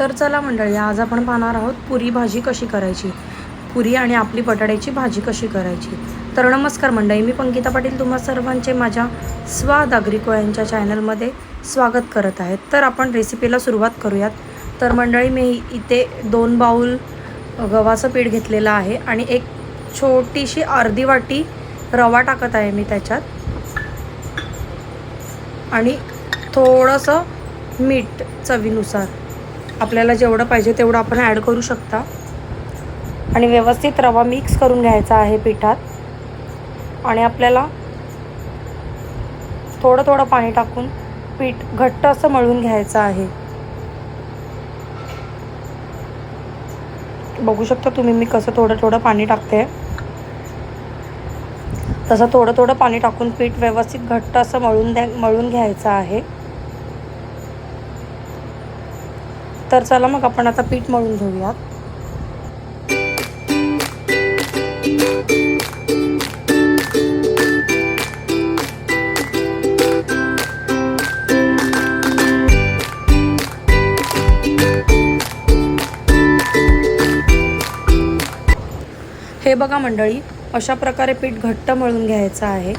तर चला मंडळी आज आपण पाहणार आहोत पुरी भाजी कशी करायची. पुरी आणि आपली बटाट्याची भाजी कशी करायची. तर नमस्कार मंडळी मी पंकिता पाटील. तुम्हा सर्वांचे माझ्या स्वाद अग्रिको यांच्या चॅनलमध्ये स्वागत करत आहेत तर आपण रेसिपीला सुरुवात करूयात. तर मंडळी मी इथे दोन बाऊल गव्हाचं पीठ घेतलेलं आहे आणि एक छोटीशी अर्धी वाटी रवा टाकत आहे मी त्याच्यात. आणि थोडंसं मीठ चवीनुसार. आपल्याला जेवढं पाहिजे तेवढं आपण ॲड करू शकता. आणि व्यवस्थित रवा मिक्स करून घ्यायचा आहे पिठात. आणि आपल्याला थोडं थोडं पाणी टाकून पीठ घट्ट असं मळून घ्यायचं आहे. बघू शकता तुम्ही मी कसं थोडं थोडं पाणी टाकते. तसं थोडं थोडं पाणी टाकून पीठ व्यवस्थित घट्ट असं मळून द्या मळून घ्यायचं आहे. तर चला मग आपण आता पीठ मळून घेऊयात. हे बघा मंडळी अशा प्रकारे पीठ घट्ट मळून घ्यायचं आहे.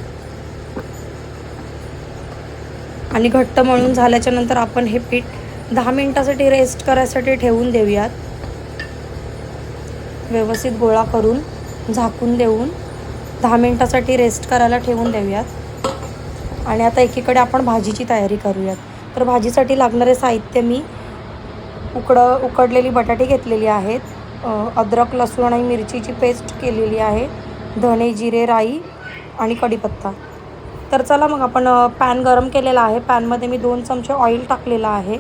आणि घट्ट मळून झाल्याच्यानंतर आपण हे पीठ दहा मिनटासाठी रेस्ट करायसाठी ठेवून देऊयात. व्यवस्थित गोळा करून झाकून देऊन दहा मिनटासाठी रेस्ट करायला ठेवून देऊयात. आणि आता एकीकडे आपण भाजीची तयारी करूयात. तर भाजीसाठी लागणारे साहित्य मी उकडं उकडलेली बटाटे घेतलेली आहेत. अद्रक लसूण आणि मिरचीची पेस्ट केलेली आहे. धणे जिरे राई आणि कढीपत्ता. तर चला मग आपण पॅन गरम केलेला आहे. पॅनमध्ये मी दोन चमचे ऑइल टाकलेलं आहे.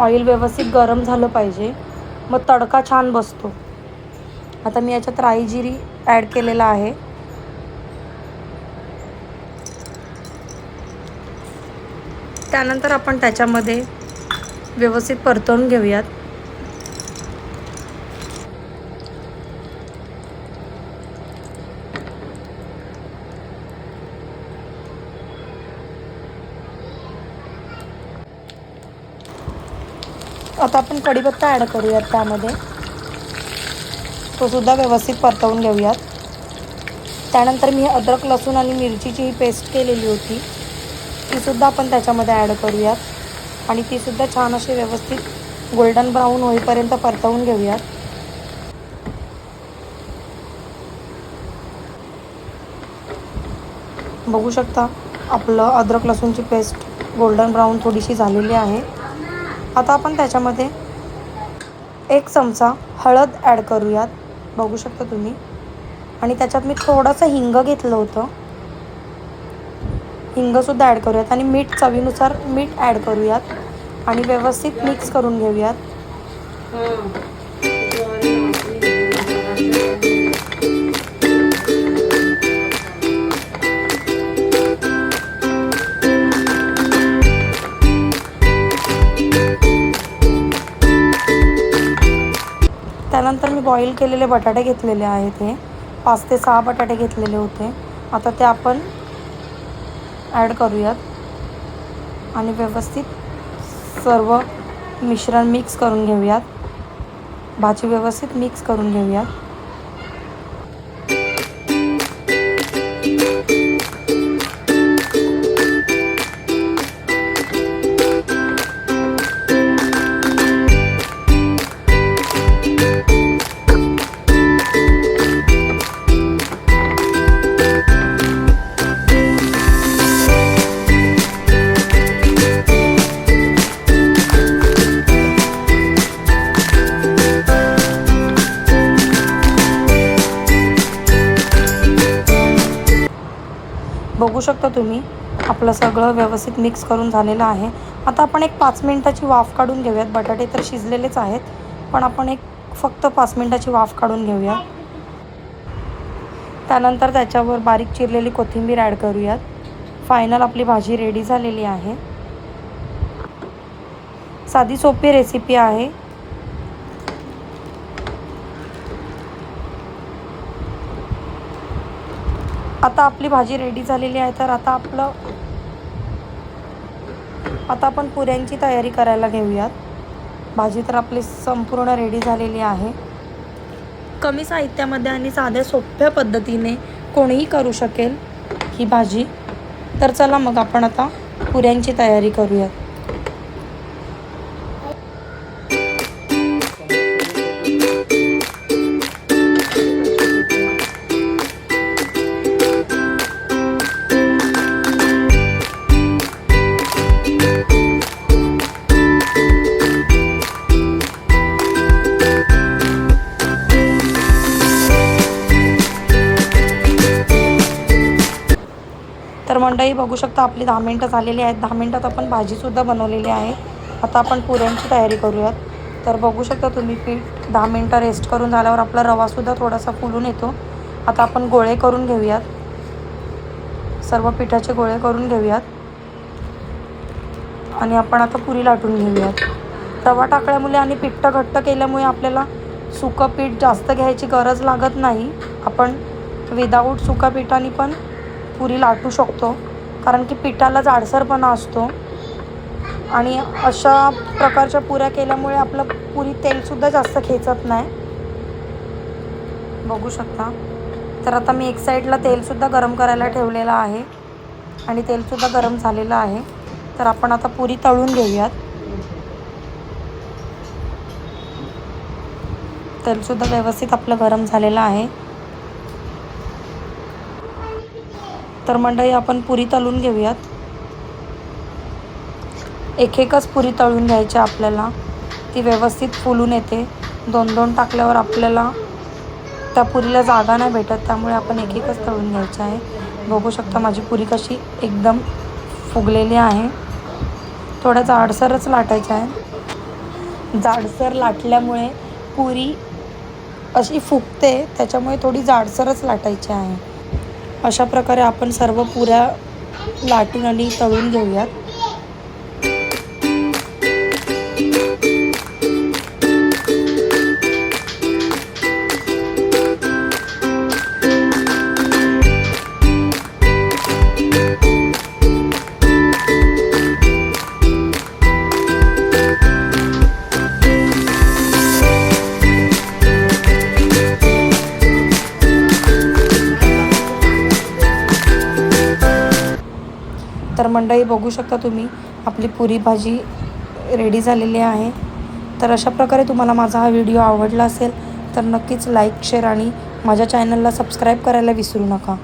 ऑइल व्यवस्थित गरम झालं पाहिजे. मग तडका छान बसतो. आता मी याच्यात राई जिरी ॲड केलेला आहे. त्यानंतर आपण त्याच्यामध्ये व्यवस्थित परतवून घेऊयात. आता आपण कढीपत्ता ॲड करूयात त्यामध्ये. तो सुद्धा व्यवस्थित परतवून घेऊयात. त्यानंतर मी अद्रक लसूण आणि मिरचीची ही पेस्ट केलेली होती. तीसुद्धा आपण त्याच्यामध्ये ॲड करूयात. आणि तीसुद्धा छान अशी व्यवस्थित गोल्डन ब्राऊन होईपर्यंत परतवून घेऊयात. बघू शकता आपलं अद्रक लसूणची पेस्ट गोल्डन ब्राऊन थोडीशी झालेली आहे. आता आपण त्याच्यामध्ये एक चमचा हळद ॲड करूयात. बघू शकता तुम्ही. आणि त्याच्यात मी थोडंसं हिंग घेतलं होतं. हिंगसुद्धा ॲड करूयात. आणि मीठ चवीनुसार मीठ ॲड करूयात. आणि व्यवस्थित मिक्स करून घेऊयात. त्यानंतर मी बॉईल केलेले बटाटे घेतलेले आहेत हे. पाच ते सहा बटाटे घेतलेले होते. आता ते आपण ॲड करूयात. आणि व्यवस्थित सर्व मिश्रण मिक्स करून घेऊयात. भाजी व्यवस्थित मिक्स करून घेऊयात. बघू शकता तुम्ही? आपलं सगळं व्यवस्थित मिक्स करून झालेलं आहे. आता आपण एक पाच मिनटाची वाफ काढून घेऊयात. बटाटे तर शिजलेलेच आहेत. पण आपण एक फक्त पाच मिनटाची वाफ काढून घेऊया. त्यानंतर त्याच्यावर बारीक चिरलेली कोथिंबीर ॲड करूयात. फायनल आपली भाजी रेडी झालेली आहे. साधी सोपी रेसिपी आहे. आता आपली भाजी रेडी झालेली आहे तर आता आपलं आता आपण पुऱ्यांची तयारी करायला घेऊयात. भाजी तर आपली संपूर्ण रेडी झालेली आहे. कमी साहित्यामध्ये आणि साध्या सोप्या पद्धतीने कोणीही करू शकेल ही भाजी. तर चला मग आपण आता पुऱ्यांची तयारी करूयात. मंडळी बघू शकता आपली दहा मिनटं झालेली आहेत. दहा मिनटात आपण भाजीसुद्धा बनवलेली आहे. आता आपण पुऱ्यांची तयारी करूयात. तर बघू शकता तुम्ही पीठ दहा मिनटं रेस्ट करून झाल्यावर आपला रवासुद्धा थोडासा फुलून येतो. आता आपण गोळे करून घेऊयात. सर्व पिठाचे गोळे करून घेऊयात. आणि आपण आता पुरी लाटून घेऊयात. रवा टाकल्यामुळे आणि पिठ्ठ घट्ट केल्यामुळे आपल्याला सुकं पीठ जास्त घ्यायची गरज लागत नाही. आपण विदाऊट सुका पिठाने पण पुरी लाटू शकतो. कारण की पिठाला जाडसरपणा असतो. आणि अशा प्रकारच्या पुऱ्या केल्यामुळे आपलं पुरी तेलसुद्धा जास्त खेचत नाही. बघू शकता. तर आता मी एक साईडला तेलसुद्धा गरम करायला ठेवलेलं आहे. आणि तेलसुद्धा गरम झालेलं आहे. तर आपण आता पुरी तळून घेऊयात. तेलसुद्धा व्यवस्थित आपलं गरम झालेलं आहे. तर मंडळी आपण पुरी तळून घेऊयात. एक एकच पुरी तळून घ्यायची आपल्याला. ती व्यवस्थित फुलून येते. दोन दोन टाकल्यावर आपल्याला त्या पुरीला जागा नाही भेटत त्यामुळे आपण एक एकच तळून घ्यायची आहे. बघू शकता माझी पुरी कशी एकदम फुगलेली आहे. थोडं जाडसरच लाटायच्या आहे जाडसर लाटल्यामुळे पुरी अशी फुगते त्याच्यामुळे थोडी जाडसरच लाटायची आहे. अशा प्रकारे आपण सर्व पुऱ्या लाटून आणि तळून घेऊयात. मंडळी बघू शकता तुम्ही. आपली पुरी भाजी रेडी झालेली आहे. तर अशा प्रकारे तुम्हाला माझा हा व्हिडिओ आवडला असेल तर नक्कीच लाईक शेअर आणि माझ्या चॅनलला सबस्क्राईब करायला विसरू नका.